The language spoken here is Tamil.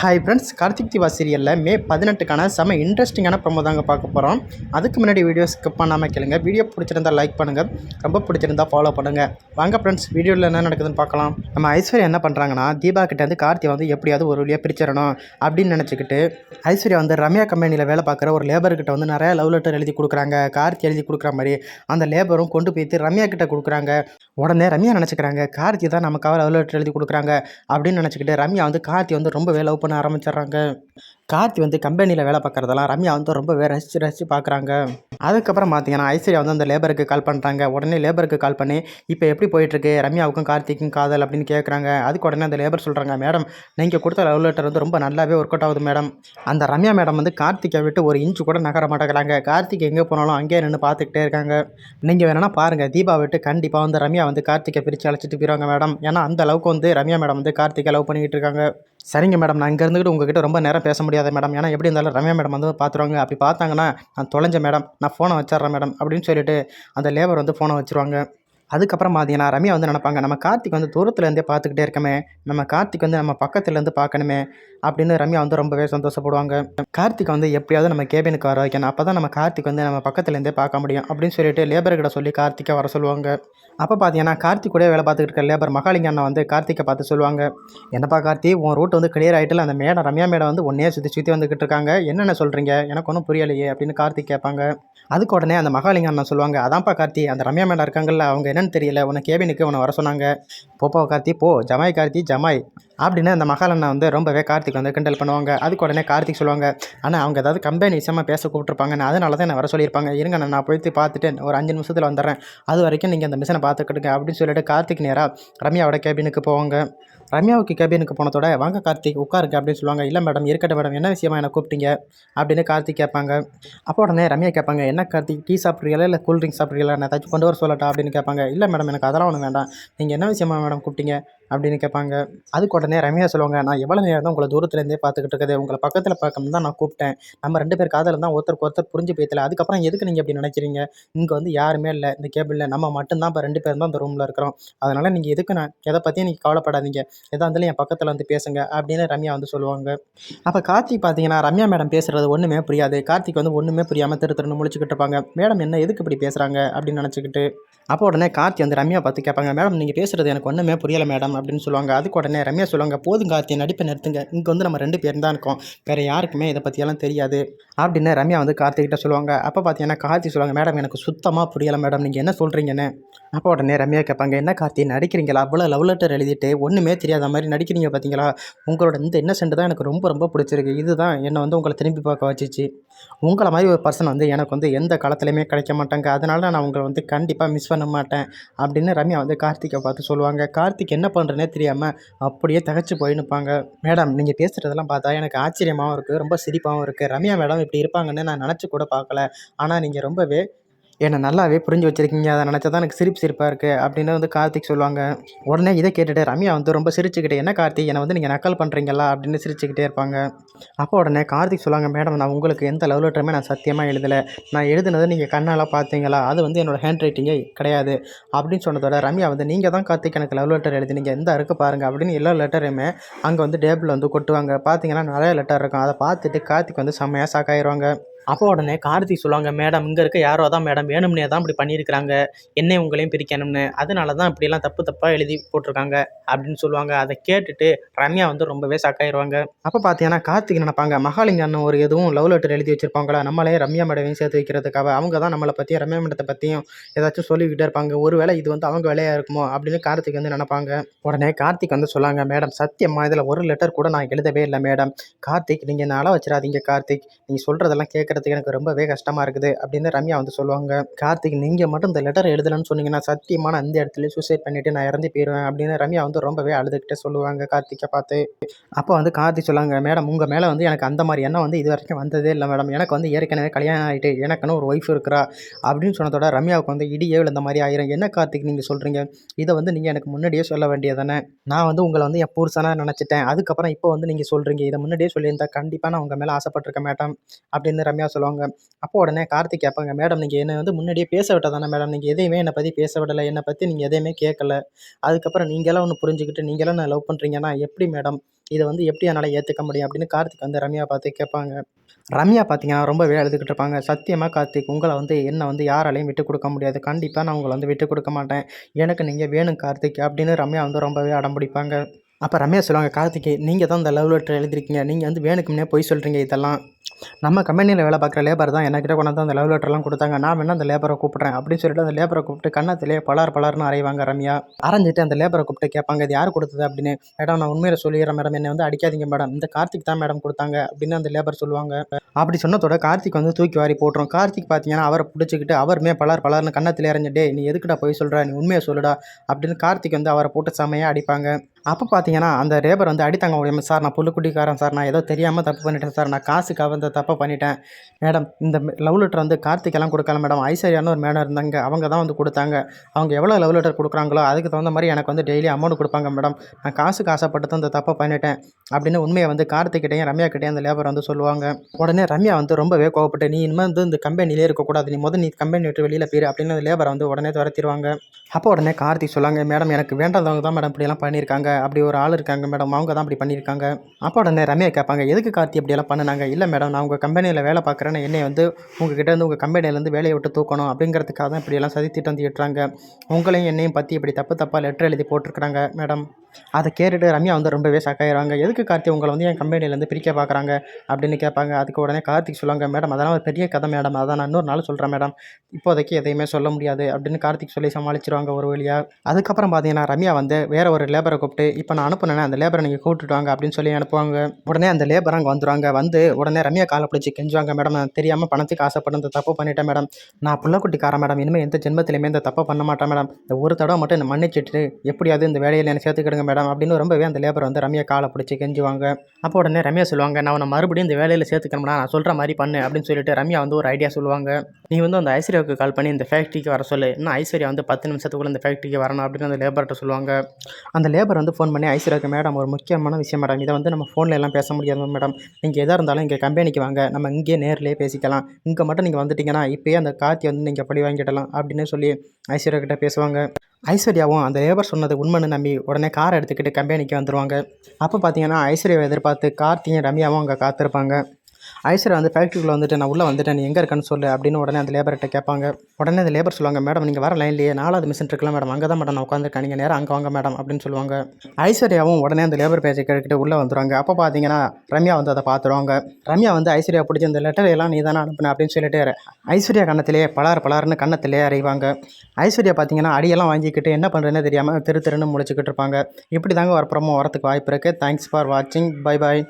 ஹாய் ஃப்ரெண்ட்ஸ் கார்த்திக் திவா சீரியலில் மே பதினெட்டுக்கான செம இன்ட்ரெஸ்டிங்கான ப்ரோமோ தாங்க பார்க்க போகிறோம் அதுக்கு முன்னாடி வீடியோ ஸ்கிப் பண்ணாமல் கேளுங்க. வீடியோ பிடிச்சிருந்தா லைக் பண்ணுங்கள் ரொம்ப பிடிச்சிருந்தா ஃபாலோ பண்ணுங்கள் வாங்க ஃப்ரெண்ட்ஸ் வீடியோவில் என்ன நடக்குதுன்னு பார்க்கலாம். நம்ம ஐஸ்வர்யா என்ன பண்ணுறாங்கன்னா தீபா கிட்டேருந்து கார்த்தி வந்து எப்படியாவது ஒரு வழியாக பிரிச்சிடணும் அப்படின்னு நினச்சிக்கிட்டு ஐஸ்வர்யா வந்து ரம்யா கம்பெனியில் வேலை பார்க்குற ஒரு லேபர்கிட்ட வந்து நிறையா லவ் லெட்டர் எழுதி கொடுக்குறாங்க. கார்த்தி எழுதி கொடுக்குற மாதிரி அந்த லேபரும் கொண்டு போயிட்டு ரம்யா கிட்ட கொடுக்குறாங்க. உடனே ரம்யா நினச்சிக்கிறாங்க கார்த்தி தான் நமக்காக லவ் லெட்டர் எழுதி கொடுக்குறாங்க அப்படின்னு நினச்சிக்கிட்டு ரம்யா வந்து கார்த்தி வந்து ரொம்பவே லவ் பண்ண ஆரம்பிச்சிடுறாங்க கார்த்தி வந்து கம்பெனியில் வேலை பார்க்குறதெல்லாம் ரம்யா வந்து ரொம்பவே ரசித்து ரசித்து பார்க்குறாங்க. அதுக்கப்புறம் பார்த்தீங்கன்னா ஐஸ்வர்யா வந்து அந்த லேபருக்கு கால் பண்ணுறாங்க உடனே லேபருக்கு கால் பண்ணி இப்போ எப்படி போயிட்டுருக்கு? ரம்யாவுக்கும் கார்த்திக்கும் காதல் அப்படின்னு கேட்குறாங்க அதுக்கு உடனே அந்த லேபர் சொல்கிறாங்க மேடம் நீங்கள் கொடுத்த லவ் லெட்டர் வந்து ரொம்ப நல்லாவே ஒர்க் அவுட் ஆகுது மேடம். அந்த ரம்யா மேடம் வந்து கார்த்திகை விட்டு ஒரு இன்ச்சு கூட நகர மாட்டேங்கிறாங்க. கார்த்திக் எங்கே போனாலும் அங்கேயே நின்று பார்த்துக்கிட்டே இருக்காங்க. நீங்கள் வேணால் பாருங்கள் தீபா விட்டு கண்டிப்பாக வந்து ரம்யா வந்து கார்த்திகை பிரித்து அழைச்சிட்டு போயிடுவாங்க மேடம். ஏன்னா அந்த அளவுக்கு வந்து ரம்யா மேடம் வந்து கார்த்திகை லவ் பண்ணிக்கிட்டு இருக்காங்க. சரிங்க மேடம் நான் இங்கே இருந்துக்கிட்டு உங்ககிட்ட ரொம்ப நேரம் பேச முடியாது. மேடம் ஏன்னா எப்படி இருந்தாலும் ரம்யா மேடம் வந்து பார்த்துருவாங்க அப்படி பார்த்தாங்கன்னா நான் தொலைஞ்ச மேடம் நான் ஃபோனை வச்சிட்றேன் மேடம் அப்படின்னு சொல்லிவிட்டு அந்த லேபர் வந்து ஃபோனை வச்சுருவாங்க. அதுக்கப்புறம் பார்த்தீங்கன்னா ரம்யா வந்து நினைப்பாங்க நம்ம கார்த்திக் வந்து தூரத்துலேருந்தே பார்த்துக்கிட்டே இருக்கமே நம்ம கார்த்திக் வந்து நம்ம பக்கத்துலேருந்து பார்க்கணுமே அப்படின்னு ரம்யா வந்து ரொம்பவே சந்தோஷப்படுவாங்க. கார்த்திக் வந்து எப்படியாவது நம்ம கேபினுக்கு வர வைக்கணும் அப்போ தான் நம்ம கார்த்திக் வந்து நம்ம பக்கத்துலேருந்தே பார்க்க முடியும் அப்படின்னு சொல்லிட்டு லேபர்கிட்ட சொல்லி கார்த்திக்கை வர சொல்லுவாங்க. அப்போ பார்த்தீங்கன்னா கார்த்திக் கூட வேலை பார்த்துக்கிட்டு இருக்க லேபர் மகாலிங்க அண்ணா வந்து கார்த்திக்கை பார்த்து சொல்லுவாங்க என்னப்பா கார்த்தி உன் ரூட் வந்து கிளியர் ஆகிட்டுல அந்த மேடம் ரம்யா மேடம் வந்து ஒன்னே சுற்றி சுற்றி வந்துக்கிட்டு இருக்காங்க என்னென்ன சொல்கிறீங்க எனக்கு ஒன்றும் புரியலையே அப்படின்னு கார்த்திக் கேட்பாங்க. அதுக்கு உடனே அந்த மகாலிங்க அண்ணா சொல்லுவாங்க அதான்ப்பா கார்த்தி அந்த ரம்யா மேடம் இருக்காங்கல்ல அவங்க என்னன்னு தெரியல. உன்னை கேபினுக்கு உன்னை வர சொன்னாங்க. போப்பா கார்த்தி போ. ஜமாய் கார்த்தி ஜமாய். அப்படின்னு அந்த மகாலண்ணா வந்து ரொம்பவே கார்த்திக் வந்து கிண்டல் பண்ணுவாங்க. அதுக்கு உடனே கார்த்திக் சொல்லுவாங்க ஆனால் அவங்க ஏதாவது கம்பெனி விஷயமா பேச கூப்பிட்ருப்பாங்க நான் அதனால தான் என்ன வர சொல்லியிருப்பாங்க. இருங்க நான் போயிட்டு பார்த்துட்டு ஒரு அஞ்சு நிமிஷத்தில் வந்துடுறேன். அது வரைக்கும் நீங்கள் அந்த மிஷினை பார்த்துக்கிட்டுங்க அப்படின்னு சொல்லிட்டு கார்த்திக் நேராக ரம்யாவோட கேபினுக்கு போவாங்க. ரம்யாவுக்கு கேபினுக்கு போனதோட வாங்க கார்த்திக் உட்காருக்கு அப்படின்னு சொல்லுவாங்க. இல்லை மேடம் இருக்கட்டும் மேடம் என்ன விஷயமா என்ன கூப்பிட்டீங்க? அப்படின்னு கார்த்திக் கேட்பாங்க. அப்போ உடனே ரம்யா கேட்பாங்க என்ன கார்த்திக் டீ சாப்பிட்றீங்களா இல்லை கூல் ட்ரிங்க் சாப்பிட்றீங்களா? நான் ஏதாச்சும் கொண்டு வர சொல்லட்டா? அப்படின்னு கேட்பாங்க. இல்லை மேடம் எனக்கு அதெல்லாம் ஒன்றும் வேண்டாம். நீங்கள் என்ன விஷயமா மேடம் கூப்பிட்டீங்க? அப்படின்னு கேட்பாங்க. அதுக்கு உடனே ரம்யா சொல்லுவாங்க நான் எவ்வளோ நேரம் தான் உங்களை தூரத்துலேருந்தே பார்த்துக்கிட்டு இருக்குது உங்களை பக்கத்தில் பார்க்கணும் தான் நான் கூப்பிட்டேன். நம்ம ரெண்டு பேர் காதல் தான் ஒருத்தருக்கு ஒருத்தர் புரிஞ்சு போய்த்தல அதுக்கப்புறம் எதுக்கு நீங்கள் இப்படி நினைக்கிறீங்க? இங்கே வந்து யாருமே இல்லை. இந்த கேபிளில் நம்ம மட்டும்தான் இப்போ ரெண்டு பேர் தான் இந்த ரூமில் இருக்கிறோம். அதனால் நீங்கள் எதுக்கு நான் எதை பற்றியும் நீங்கள் கவலைப்படாதீங்க. எதாக இருந்தாலும் என் பக்கத்தில் வந்து பேசுங்க அப்படின்னு ரம்யா வந்து சொல்லுவாங்க. அப்போ கார்த்திக் பார்த்தீங்கன்னா ரம்யா மேடம் பேசுகிறது ஒன்றுமே புரியாது. கார்த்திக் வந்து ஒன்றுமே புரியாமல் திரு திருன்னு முழிச்சுக்கிட்டு இருப்பாங்க. மேடம் என்ன எதுக்கு இப்படி பேசுகிறாங்க அப்படின்னு நினச்சிக்கிட்டு அப்போ உடனே கார்த்தி வந்து ரம்யா பார்த்து கேட்பாங்க மேடம் நீங்கள் பேசுகிறது எனக்கு ஒன்றுமே புரியலை மேடம். அப்படின்னு சொல்லுவாங்க. அதுக்கு உடனே ரம்யா சொல்லுவாங்க போதும் கார்த்தி நடிப்பை நிறுத்துங்க. இங்கே வந்து நம்ம ரெண்டு பேரும் தான் இருக்கோம். வேறு யாருக்குமே இதை பற்றியெல்லாம் தெரியாது. அப்படின்னு ரம்யா வந்து கார்த்திகிட்ட சொல்லுவாங்க. அப்போ பார்த்தீங்கன்னா கார்த்தி சொல்லுவாங்க மேடம் எனக்கு சுத்தமாக புரியலை மேடம். நீங்கள் என்ன சொல்கிறீங்கன்னு அப்போ உடனே ரம்யா கேட்பாங்க என்ன கார்த்தி நடிக்கிறீங்களா? அவ்வளோ லவ் லெட்டர் எழுதிட்டு ஒன்றுமே தெரியாத மாதிரி நடிக்கிறீங்க பார்த்தீங்களா உங்களோட இந்த இன்னசென்ட் தான் எனக்கு ரொம்ப ரொம்ப பிடிச்சிருக்கு. இதுதான் என்னை வந்து உங்களை திரும்பி பார்க்க வச்சிச்சு. உங்களை மாதிரி ஒரு பர்சன் வந்து எனக்கு வந்து எந்த காலத்துலையுமே கிடைக்க மாட்டாங்க. அதனால நான் உங்களை வந்து கண்டிப்பாக மிஸ் பண்ண மாட்டேன். அப்படின்னு ரம்யா வந்து கார்த்திகை பார்த்து சொல்லுவாங்க. கார்த்திக் என்ன பண்ணுறனே தெரியாமல் அப்படியே தகச்சு போய் நிற்பாங்க மேடம் நீங்கள் பேசுகிறதெல்லாம் பார்த்தா எனக்கு ஆச்சரியமாகவும் இருக்குது ரொம்ப சிரிப்பாகவும் இருக்குது ரம்யா மேடம் இப்படி இருப்பாங்கன்னு நான் நினச்சி கூட பார்க்கல. ஆனால் நீங்கள் ரொம்பவே என்னை நல்லாவே புரிஞ்சு வச்சுருக்கீங்க. அதை நினச்சா தான் எனக்கு சிரிப்பு சிரிப்பாக இருக்குது அப்படின்னு வந்து கார்த்திக் சொல்லுவாங்க. உடனே இதை கேட்டுட்டு ரம்யா வந்து ரொம்ப சிரிச்சுக்கிட்டே என்ன கார்த்திக் என்னை வந்து நீங்கள் நக்கல் பண்ணுறீங்களா அப்படின்னு சிரிச்சுக்கிட்டே இருப்பாங்க. அப்போ உடனே கார்த்திக் சொல்லுவாங்க மேடம் நான் உங்களுக்கு எந்த லவ் லெட்டருமே நான் சத்தியமாக எழுதலை. நான் எழுதுனதை நீங்கள் கண்ணால் பார்த்தீங்களா? அது வந்து என்னோடய ஹேண்ட் ரைட்டிங்கே கிடையாது. அப்படின்னு சொன்னதோட ரம்யா வந்து நீங்கள் தான் கார்த்திக் எனக்கு லவ் லெட்டர் எழுதினீங்க. எந்த இருக்கு பாருங்கள் அப்படின்னு எல்லா லெட்டரையுமே அங்கே வந்து டேபிள் வந்து கொட்டுவாங்க. பார்த்தீங்கன்னா நிறைய லெட்டர் இருக்கும். அதை பார்த்துட்டு கார்த்திக் வந்து செம்மையாக ஷாக்காயிருவாங்க அப்போ உடனே கார்த்திக் சொல்லுவாங்க மேடம் இங்கே இருக்க யாரோ தான் மேடம் வேணும்னே தான் இப்படி பண்ணியிருக்கிறாங்க. என்னை உங்களையும் பிரிக்கணும்னு. அதனால தான் இப்படிலாம் தப்பு தப்பாக எழுதி போட்டிருக்காங்க. அப்படின்னு சொல்லுவாங்க. அதை கேட்டுட்டு ரம்யா வந்து ரொம்பவே ஷாக்காயிருவாங்க அப்போ பார்த்தீங்கன்னா கார்த்திக் நினைப்பாங்க மகாலிங்க அண்ணன் ஒரு எதுவும் லவ் லெட்டர் எழுதி வச்சிருப்பாங்களா? நம்மளே ரம்யா மேடமையும் சேர்த்து வைக்கிறதுக்காக. அவங்க தான் நம்மளை பற்றியும் ரம்யா மேடத்தை பற்றியும் ஏதாச்சும் சொல்லிக்கிட்டே இருப்பாங்க. ஒருவேளை இது வந்து அவங்க வேலையாக இருக்குமோ? அப்படின்னு கார்த்திக் வந்து நினைப்பாங்க. உடனே கார்த்திக் வந்து சொல்லாங்க மேடம் சத்தியமா இதில் ஒரு லெட்டர் கூட நான் எழுதவே இல்லை மேடம். கார்த்திக் நீங்கள் நல்லா அள வச்சிடாதீங்க கார்த்திக். நீங்கள் சொல்கிறதெல்லாம் கேட்குறதுக்கு எனக்கு ரொம்பவே கஷ்டமாக இருக்குது அப்படின்னு ரம்யா வந்து சொல்லுவாங்க. கார்த்திக் நீங்கள் மட்டும் இந்த லெட்டர் எழுதலன்னு சொன்னீங்கன்னா சத்தியமான அந்த இடத்துல சூசைட் பண்ணிவிட்டு நான் இறந்து போயிடுவேன் அப்படின்னு ரம்யா வந்து ரொம்பவே அழுதுகிட்டே சொல்லுவாங்க கார்த்திக்கை பார்த்து. அப்போ வந்து கார்த்திக் சொல்லுவாங்க மேடம் உங்கள் மேலே வந்து எனக்கு அந்த மாதிரி எண்ணம் வந்து இது வரைக்கும் வந்ததே இல்லை மேடம். எனக்கு வந்து ஏற்கனவே கல்யாணம் ஆகிட்டு எனக்குன்னு ஒரு ஒய்ஃப் இருக்கிறா அப்படின்னு சொன்னதோட ரம்யாவுக்கு வந்து இடியே இந்த மாதிரி ஆயிரும். என்ன கார்த்திக் நீங்கள் சொல்கிறீங்க இதை வந்து நீங்கள் எனக்கு முன்னாடியே சொல்ல வேண்டியதானே நான் வந்து உங்களை வந்து என் புருஷனாக நினச்சிட்டேன். அதுக்கப்புறம் இப்போ வந்து நீங்கள் சொல்கிறீங்க இதை முன்னாடியே சொல்லியிருந்தா கண்டிப்பாக நான் உங்கள் மேலே ஆசைப்பட்டிருக்க மாட்டேன் அப்படின்னு ரம்யா ரம்யா சொல்லுவாங்க. அப்போ உடனே கார்த்திக் கேட்பாங்க மேடம் நீங்கள் என்னை வந்து முன்னாடியே பேச விட்டா தானே மேடம்? நீங்கள் எதையுமே என்னை பற்றி பேச விடலை. என்னை பற்றி நீங்கள் எதையுமே கேட்கல. அதுக்கப்புறம் நீங்களாம் ஒன்று புரிஞ்சுக்கிட்டு நீங்களாம் நான் லவ் பண்ணுறீங்கன்னா எப்படி மேடம்? இதை வந்து எப்படி என்னால் ஏற்றுக்க முடியும்? அப்படின்னு கார்த்திக் வந்து ரம்யா பார்த்து கேட்பாங்க. ரம்யா பார்த்தீங்கன்னா ரொம்பவே அழுதுகிட்டு இருப்பாங்க. சத்தியமாக கார்த்திக் உங்களை வந்து என்னை வந்து யாராலையும் விட்டு கொடுக்க முடியாது. கண்டிப்பாக நான் உங்களை வந்து விட்டு கொடுக்க மாட்டேன். எனக்கு நீங்கள் வேணும் கார்த்திக் அப்படின்னு ரம்யா வந்து ரொம்பவே அடம் பிடிப்பாங்க. அப்போ ரம்யா சொல்லுவாங்க கார்த்திகே நீங்கள் தான் இந்த லவ் லெட்டர் எழுதிருக்கீங்க. நீங்கள் வந்து வேணுக்கு முன்னே போய் சொல்கிறீங்க இதெல்லாம். நம்ம கம்பெனியில் வேலை பார்க்குற லேபர் தான் என்கிட்ட கொண்டாந்து அந்த லவ் லெட்டர்லாம் கொடுத்தாங்க. நான் வேணால் அந்த லேபரை கூப்பிட்றேன் அப்படின்னு சொல்லிட்டு அந்த லேபரை கூப்பிட்டு கண்ணத்திலே பலார் பலார்னு அறைவாங்க ரம்யா. அரைஞ்சிட்டு அந்த லேபரை கூப்பிட்டு கேட்பாங்க இது யார் கொடுத்தது? அப்படின்னு. மேடம் நான் உண்மையில சொல்லிடுறேன் மேடம் என்னை வந்து அடிக்காதீங்க மேடம் இந்த கார்த்திக் தான் மேடம் கொடுத்தாங்க. அப்படின்னு அந்த லேபர் சொல்லுவாங்க. அப்படி சொன்னதோட கார்த்திக் வந்து தூக்கி வாரி போட்டுரும். கார்த்திக் பார்த்தீங்கன்னா அவரை பிடிச்சிக்கிட்டு அவருமே பலார் பலார்னு கண்ணத்தில் இறஞ்சிட்டே டே நீ எதுக்குடா போய் சொல்கிற நீ உண்மையை சொல்லுடா. அப்படின்னு கார்த்திக் வந்து அவரை போட்டு செமையாக அடிப்பாங்க. அப்போ பார்த்தீங்கன்னா அந்த லேபர் வந்து அடித்தாங்க முடியும் சார் நான் புல்லுக்குட்டிக்காரன் சார் நான் ஏதோ தெரியாமல் தப்பு பண்ணிட்டேன் சார். நான் காசுக்காக வந்து தப்பை பண்ணிட்டேன். மேடம் இந்த லவ் லெட்டர் வந்து கார்த்திகெல்லாம் கொடுக்கல மேடம். ஐஸ்வர்யான்னு ஒரு மேடம் இருந்தாங்க. அவங்க தான் வந்து கொடுத்தாங்க. அவங்க எவ்வளோ லவ் லெட்டர் கொடுக்குறாங்களோ அதுக்கு தகுந்த மாதிரி எனக்கு வந்து டெய்லி அமௌண்ட் கொடுப்பாங்க மேடம். நான் காசுக்கு ஆசைப்பட்டு தான் இந்த தப்பை பண்ணிட்டேன். அப்படின்னு உண்மையை வந்து கார்த்திக்கிட்டையும் ரம்யா கிட்டேயும் அந்த லேபர் வந்து சொல்லுவாங்க. உடனே ரம்யா வந்து ரொம்பவே கோவப்பட்டு நீ இனிமேல் வந்து இந்த கம்பெனிலே இருக்கக்கூடாது. நீ முதல் நீ கம்பெனி விட்டு வெளியில் போயிரு. அப்படின்னு அந்த லேபரை வந்து உடனே துரத்திடுவாங்க. அப்போ உடனே கார்த்திக் சொல்லுவாங்க மேடம் எனக்கு வேண்டாதவங்க தான் மேடம் இப்படியெல்லாம் பண்ணியிருக்காங்க. அப்படி ஒரு ஆள் இருக்காங்க மேடம். அவங்க தான் அப்படி பண்ணியிருக்காங்க. அப்போ உடனே ரம்யா கேட்பாங்க எதுக்கு கார்த்தி அப்படியெல்லாம் பண்ணினாங்க? இல்லை மேடம் நான் உங்கள் கம்பெனியில் வேலை பார்க்குறேன்னு என்னை வந்து உங்ககிட்ட இருந்து உங்கள் கம்பெனியிலேருந்து வேலையை விட்டு தூக்கணும் அப்படிங்கிறதுக்காக தான் இப்படியெல்லாம் சதி திட்டம் தீட்டுறாங்க. உங்களையும் என்னையும் பற்றி இப்படி தப்பு தப்பாக லெட்டர் எழுதி போட்டிருக்கிறாங்க மேடம். அதை கேட்டுட்டு ரம்யா வந்து ரொம்பவே ஷாக்காயிடுவாங்க எதுக்கு கார்த்தி உங்களை வந்து என் கம்பெனிலேருந்து பிரிக்க பார்க்குறாங்க? அப்படின்னு கேட்பாங்க. அதுக்கு உடனே கார்த்திக் சொல்லுவாங்க மேடம் அதெல்லாம் ஒரு பெரிய கதை மேடம். அதான் நான் இன்னொரு நாள் சொல்கிறேன் மேடம். இப்போதைக்கு எதையுமே சொல்ல முடியாது. அப்படின்னு கார்த்திக் சொல்லி சமாளிச்சிருவாங்க ஒரு வழியாக அதுக்கப்புறம் பார்த்தீங்கன்னா ரம்யா வந்து வேற ஒரு லேபரை கூப்பிட்டு இப்போ நான் அனுப்புனேன் அந்த லேபரை நீங்கள் கூப்பிட்டுட்டு வாங்க அப்படின்னு சொல்லி அனுப்புவாங்க. உடனே அந்த லேபர் அங்கே வந்துருவாங்க. வந்து உடனே ரம்யா காலை பிடிச்சி கெஞ்சுவாங்க மேடம் நான் தெரியாமல் பணத்துக்கு ஆசைப்பட்டு தப்பு பண்ணிட்டேன் மேடம். நான் புள்ளக்குட்டிக்காரன் மேடம். இனிமேல் எந்த ஜென்மத்திலையுமே இந்த தப்பை பண்ண மாட்டேன் மேடம். இந்த ஒரு தடவை மட்டும் என்னை மன்னிச்சிட்டு எப்படியாவது இந்த வேலையில் என்னை சேர்த்துக்கிடுங்க மேடம் அப்படின்னு ரொம்பவே அந்த லேபர் வந்து ரம்யா காலை பிடிச்சி கெஞ்சுவாங்க. அப்போ உடனே ரம்யா சொல்லுவாங்க நான் உன்னை மறுபடியும் இந்த வேலையில் சேர்த்துக்கணும்னா நான் சொல்கிற மாதிரி பண்ணு அப்படின்னு சொல்லிட்டு ரம்யா வந்து ஒரு ஐடியா சொல்லுவாங்க. நீ வந்து அந்த ஐஸ்வர்யாவுக்கு கால் பண்ணி இந்த ஃபேக்ட்ரிக்கு வர சொல்லு. இன்னும் ஐஸ்வர்யா வந்து பத்து நிமிஷத்துக்குள்ள இந்த ஃபேக்ட்ரிக்கு வரணும் அப்படின்னு அந்த லேபர்கிட்ட சொல்லுவாங்க. அந்த லேபர் வந்து ஃபோன் பண்ணி ஐஸ்வர்யாவுக்கு மேடம் ஒரு முக்கியமான விஷயம் மேடம். இதை வந்து நம்ம ஃபோனில் எல்லாம் பேச முடியாது மேடம். நீங்கள் எதாக இருந்தாலும் இங்கே கம்பெனிக்கு வாங்க. நம்ம இங்கேயே நேர்லேயே பேசிக்கலாம். இங்கே மட்டும் நீங்கள் வந்துட்டீங்கன்னா இப்போயே அந்த காத்தி வந்து நீங்கள் படி வாங்கிடலாம் அப்படின்னு சொல்லி ஐஸ்வர்யா கிட்ட பேசுவாங்க. ஐஸ்வர்யாவும் அந்த லேபர் சொன்னது உண்மைன்னு நம்பி உடனே கார் எடுத்துக்கிட்டு கம்பெனிக்கு வந்துடுவாங்க அப்போ பார்த்தீங்கன்னா ஐஸ்வர்யாவை எதிர்பார்த்து கார்த்தியும் ரம்யாவும் அங்கே காத்திருப்பாங்க. ஐஸ்வர்யா வந்து ஃபேக்ட்ரிக்குள்ளே வந்துட்டு நான் உள்ளே வந்துட்டேன் நீ எங்கே இருக்கேன்னு சொல்லு அப்படின்னு உடனே அந்த லேபர்கிட்ட கேட்பாங்க. உடனே அந்த லேபர் சொல்லுவாங்க மேடம் நீங்கள் வர லைன்லேயே நாலாவது மிஷின் இருக்கலாம் மேடம் அங்கே தான் மேடம் நான் உட்காந்துருக்கேன் நீங்கள் நேரம் அங்கே வாங்க மேடம் அப்படின்னு சொல்லுவாங்க. ஐஸ்வர்யாவும் உடனே அந்த லேபர் பேஜை கேட்டுக்கிட்டு உள்ளே வந்துடுவாங்க அப்போ பார்த்தீங்கன்னா ரம்யா வந்து அதை பார்த்துருவாங்க ரம்யா வந்து ஐஸ்வர்யா பிடிச்ச இந்த லெட்டர் எல்லாம் நீ தானே அனுப்புன அப்படின்னு சொல்லிட்டு ஐஸ்வர்யா கண்ணத்திலே பலார் பலார்னு கண்ணத்திலே அறைவாங்க. ஐஸ்வர்யா பார்த்தீங்கன்னா அடியெல்லாம் வாங்கிக்கிட்டு என்ன பண்ணுறேன்னு தெரியாமல் திரு திருன்னு முடிச்சுக்கிட்டு இருப்பாங்க. இப்படி தாங்க வரப்புறமும் வரத்துக்கு வாய்ப்பு இருக்குது தேங்க்ஸ் ஃபார் வாட்சிங் பை பாய்